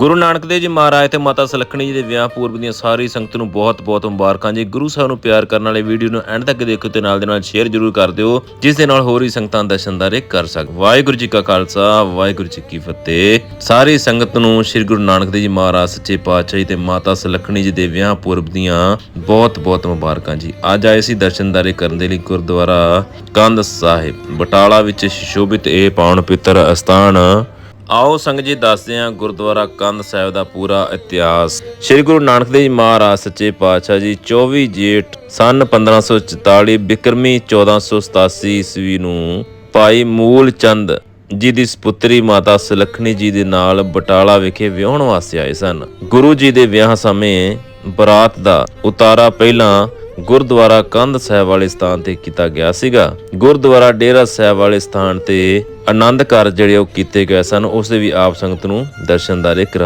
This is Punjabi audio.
ਗੁਰੂ ਨਾਨਕ ਦੇਵ ਜੀ ਮਹਾਰਾਜ ਤੇ ਮਾਤਾ ਸੁਲੱਖਣੀ ਜੀ ਦੇ ਵਿਆਹ ਪੂਰਬ ਦੀਆਂ ਸਾਰੀ ਸੰਗਤ ਨੂੰ ਬਹੁਤ-ਬਹੁਤ ਮੁਬਾਰਕਾਂ ਜੀ। ਗੁਰੂ ਸਾਹਿਬ ਨੂੰ ਪਿਆਰ ਕਰਨ ਵਾਲੇ ਵੀਡੀਓ ਨੂੰ ਐਂਡ ਤੱਕ ਦੇਖੋ ਤੇ ਨਾਲ ਦੇ ਨਾਲ ਸ਼ੇਅਰ ਜ਼ਰੂਰ ਕਰ ਦਿਓ, ਜਿਸ ਦੇ ਨਾਲ ਹੋਰ ਵੀ ਸੰਗਤਾਂ ਦਰਸ਼ਨਦਾਰੇ ਕਰ ਸਕ ਵਾਹਿਗੁਰੂ ਜੀ ਕਾ ਖਾਲਸਾ, ਵਾਹਿਗੁਰੂ ਜੀ ਕੀ ਫਤਿਹ। ਸਾਰੀ ਸੰਗਤ ਨੂੰ ਸ੍ਰੀ ਗੁਰੂ ਨਾਨਕ ਦੇਵ ਜੀ ਮਹਾਰਾਜ ਸੱਚੇ ਪਾਤਸ਼ਾਹ ਜੀ ਤੇ ਮਾਤਾ ਸੁਲੱਖਣੀ ਜੀ ਦੇ ਵਿਆਹ ਪੂਰਬ ਦੀਆਂ ਬਹੁਤ-ਬਹੁਤ ਮੁਬਾਰਕਾਂ ਜੀ। ਅੱਜ ਆਏ ਸੀ ਦਰਸ਼ਨਦਾਰੇ ਕਰਨ ਦੇ ਲਈ ਗੁਰਦੁਆਰਾ ਕੰਧ ਸਾਹਿਬ, ਬਟਾਲਾ ਵਿੱਚ ਸ਼ੋਭਿਤ ਇਹ ਪਾਵਨ ਪਿੱਤਰ ਅਸਥਾਨ ਆਓ ਸੰਗਤ ਜੀ ਦੱਸਦੇ ਹਾਂ ਗੁਰਦੁਆਰਾ ਕੰਧ ਸਾਹਿਬ ਦਾ ਪੂਰਾ ਇਤਿਹਾਸ। ਸ੍ਰੀ ਗੁਰੂ ਨਾਨਕ ਦੇਵ ਜੀ ਮਹਾਰਾਜ, ਸੱਚੇ ਪਾਤਸ਼ਾਹ ਜੀ 24 ਜੇਠ ਸਨ 1544 ਬਿਕਰਮੀ 1487 ਈਸਵੀ ਨੂੰ ਭਾਈ ਮੂਲ ਚੰਦ ਜੀ ਦੀ ਸੁਪੁੱਤਰੀ ਮਾਤਾ ਸੁਲੱਖਣੀ ਜੀ ਦੇ ਨਾਲ ਬਟਾਲਾ ਵਿਖੇ ਵਿਆਹਣ ਵਾਸਤੇ ਆਏ ਸਨ। ਗੁਰੂ ਜੀ ਦੇ ਵਿਆਹ ਸਮੇਂ ਬਰਾਤ ਦਾ ਉਤਾਰਾ ਪਹਿਲਾਂ ਗੁਰਦੁਆਰਾ ਕੰਧ ਸਾਹਿਬ ਵਾਲੇ ਸਥਾਨ ਤੇ ਕੀਤਾ ਗਿਆ ਸੀਗਾ। ਗੁਰਦੁਆਰਾ ਡੇਰਾ ਸਾਹਿਬ ਵਾਲੇ ਸਥਾਨ ਤੇ ਆਨੰਦ ਕਾਰਜ ਜਿਹੜੇ ਉਹ ਕੀਤੇ ਗਏ ਸਨ। ਉਸ ਦੇ ਵੀ ਆਪ ਸੰਗਤ ਨੂੰ ਦਰਸ਼ਨਦਾਰੇ ਕਰਾ